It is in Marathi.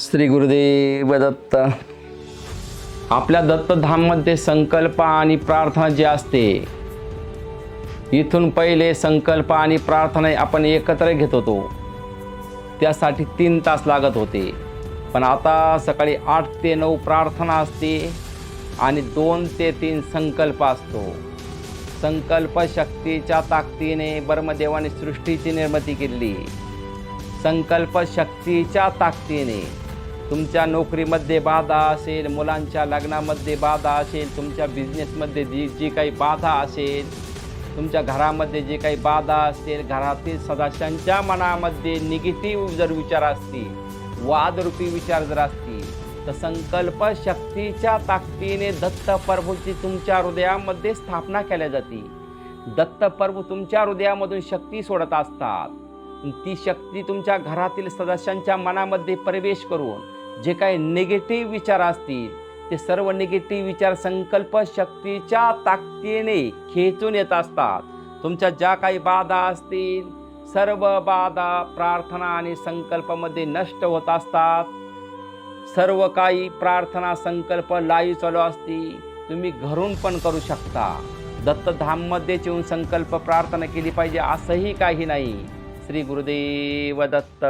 श्री गुरुदेव दत्त आपल्या दत्तधाममध्ये संकल्प आणि प्रार्थना जी असते इथून पहिले संकल्प आणि प्रार्थना आपण एकत्र घेत होतो. त्यासाठी तीन तास लागत होते. पण आता सकाळी आठ ते नऊ प्रार्थना असते आणि दोन ते तीन संकल्प असतो. संकल्प शक्तीच्या ताकदीने ब्रह्मदेवाने सृष्टीची निर्मिती केली. संकल्प शक्तीच्या ताकदीने तुमच्या नोकरीमध्ये बाधा असेल मुलांच्या लग्नामध्ये बाधा असेल तुमच्या बिझनेसमध्ये जी जी काही बाधा असेल तुमच्या घरामध्ये जे काही बाधा असतील घरातील सदस्यांच्या मनामध्ये निगेटिव्ह जर विचार असतील वादरूपी विचार जर असतील तर संकल्प शक्तीच्या ताकदीने दत्त प्रभूची तुमच्या हृदयामध्ये स्थापना केल्या जाते दत्त प्रभू तुमच्या हृदयामधून शक्ती सोडत असतात. ती शक्ती तुमच्या घरातील सदस्यांच्या मनामध्ये प्रवेश करून जे काही निगेटिव्ह विचार असतील ते सर्व निगेटिव्ह विचार संकल्प शक्तीच्या ताकदीने खेचून येत असतात. तुमच्या ज्या काही बाधा असतील सर्व बाधा प्रार्थना आणि संकल्पामध्ये नष्ट होत असतात. सर्व काही प्रार्थना संकल्प लाईव्ह चालू असती तुम्ही घरून पण करू शकता. दत्तधाममध्येच येऊन संकल्प प्रार्थना केली पाहिजे असंही काही नाही. श्री गुरुदेव दत्त.